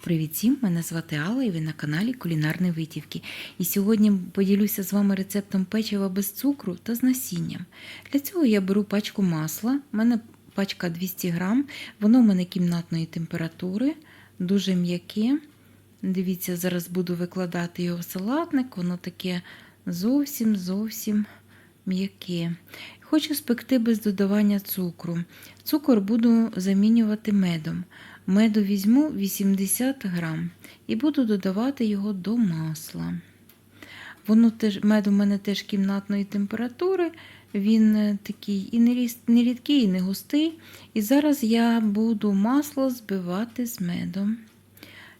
Привіт всім! Мене звати Алла і ви на каналі Кулінарні Витівки. І сьогодні поділюся з вами рецептом печива без цукру та з насінням. Для цього я беру пачку масла. У мене пачка 200 грам. Воно в мене кімнатної температури, дуже м'яке. Дивіться, зараз буду викладати його в салатник. Воно таке зовсім зовсім м'яке. Хочу спекти без додавання цукру. Цукор буду замінювати медом. Меду візьму 80 грам і буду додавати його до масла. Воно теж, мед у мене теж кімнатної температури, він е, такий і не, рідкий, і не густий. І зараз я буду масло збивати з медом.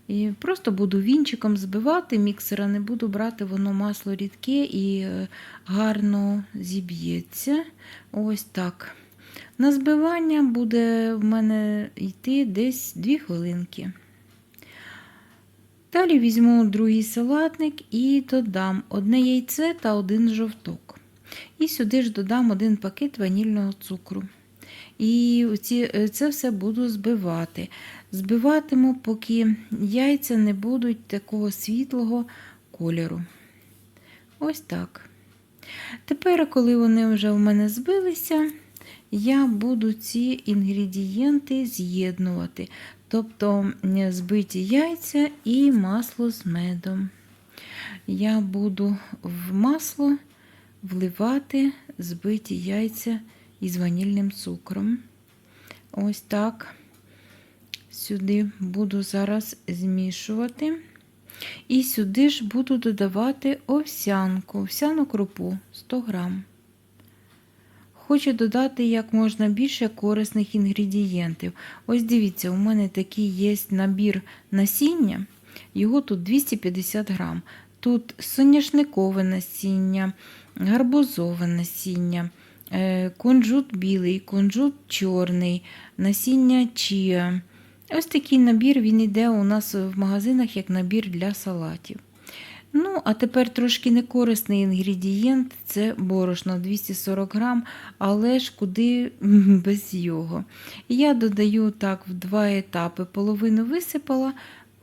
І просто буду вінчиком збивати, міксера не буду брати, воно масло рідке і е, гарно зіб'ється. Ось так. На збивання буде в мене йти десь 2 хвилинки. Далі візьму другий салатник і додам одне яйце та один жовток. І сюди ж додам один пакет ванільного цукру. І е, це все буду збивати. Збиватиму, поки яйця не будуть такого світлого кольору. Ось так. Тепер, коли вони вже в мене збилися, я буду ці інгредієнти з'єднувати. Тобто збиті яйця і масло з медом. Я буду в масло вливати збиті яйця із ванільним цукром. Ось так. Сюди буду зараз змішувати. І сюди ж буду додавати овсянку, овсяну крупу 100 грам. Хочу додати як можна більше корисних інгредієнтів. Ось дивіться, у мене такий є набір насіння, його тут 250 грам. Тут соняшникове насіння, гарбузове насіння, е, кунжут білий, кунжут чорний, насіння чія. Ось такий набір він йде у нас в магазинах як набір для салатів. Ну, а тепер трошки некорисний інгредієнт це борошно 240 грам, але ж куди без його. Я додаю так в два етапи. Половину висипала,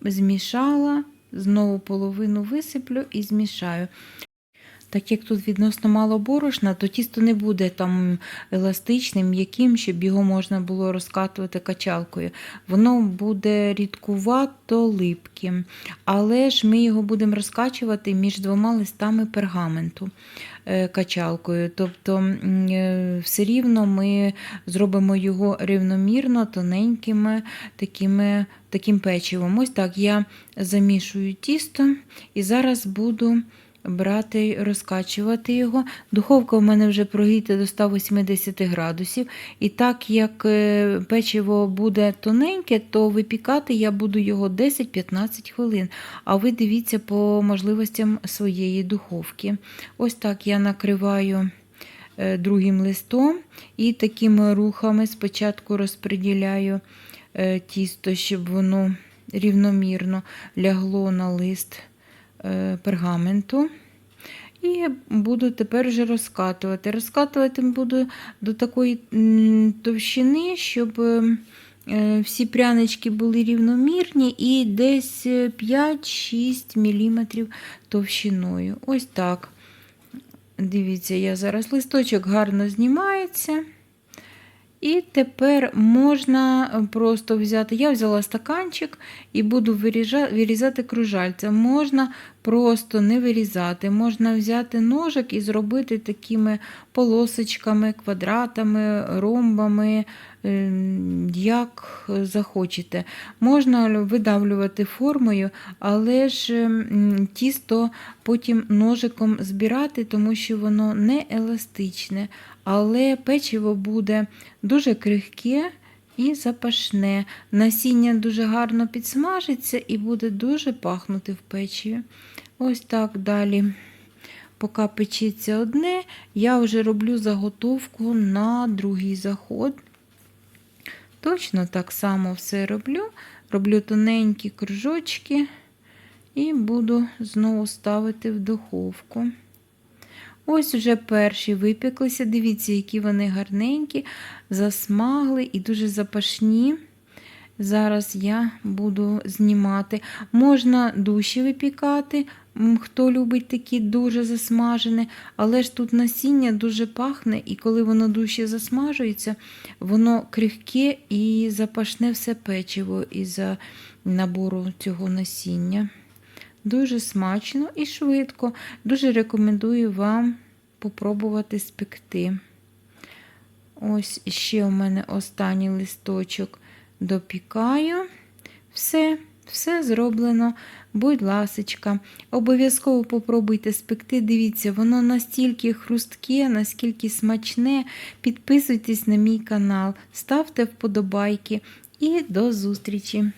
змішала, знову половину висиплю і змішаю. Так як тут відносно мало борошна, то тісто не буде там еластичним, м'яким, щоб його можна було розкатувати качалкою. Воно буде рідкувато липким. Але ж ми його будемо розкачувати між двома листами пергаменту е, качалкою. Тобто е, все рівно ми зробимо його рівномірно, тоненькими такими, таким печивом. Ось так я замішую тісто і зараз буду брати, розкачувати його. Духовка в мене вже прогріта до 180 градусів. І так як е, печиво буде тоненьке, то випікати я буду його 10-15 хвилин. А ви дивіться по можливостям своєї духовки. Ось так я накриваю е, другим листом і такими рухами спочатку розподіляю е, тісто, щоб воно рівномірно лягло на лист пергаменту. І буду тепер вже розкатувати. Розкатувати буду до такої товщини, щоб е, е, всі прянички були рівномірні і десь е, 5-6 мм товщиною. Ось так. Дивіться, я зараз листочок гарно знімається. І тепер можна просто взяти. Я взяла стаканчик і буду вирізати кружальця. Можна просто не вирізати, можна взяти ножик і зробити такими полосочками, квадратами, ромбами, е, як захочете. Можна видавлювати формою, але ж тісто потім ножиком збирати, тому що воно не еластичне, але печиво буде дуже крихке і запашне. Насіння дуже гарно підсмажиться і буде дуже пахнути в печиві. Ось так далі. Поки печеться одне, я вже роблю заготовку на другий заход. Точно так само все роблю. Роблю тоненькі кружочки і буду знову ставити в духовку. Ось вже перші випеклися. Дивіться, які вони гарненькі, засмагли і дуже запашні. Зараз я буду знімати. Можна душі випікати, хто любить такі дуже засмажені, але ж тут насіння дуже пахне, і коли воно душі засмажується, воно крихке і запашне все печиво із-за набору цього насіння. Дуже смачно і швидко. Дуже рекомендую вам попробувати спекти. Ось ще у мене останній листочок допікаю. Все, все зроблено. Будь ласочка, обов'язково попробуйте спекти. Дивіться, воно настільки хрустке, наскільки смачне. Підписуйтесь на мій канал, ставте вподобайки і до зустрічі!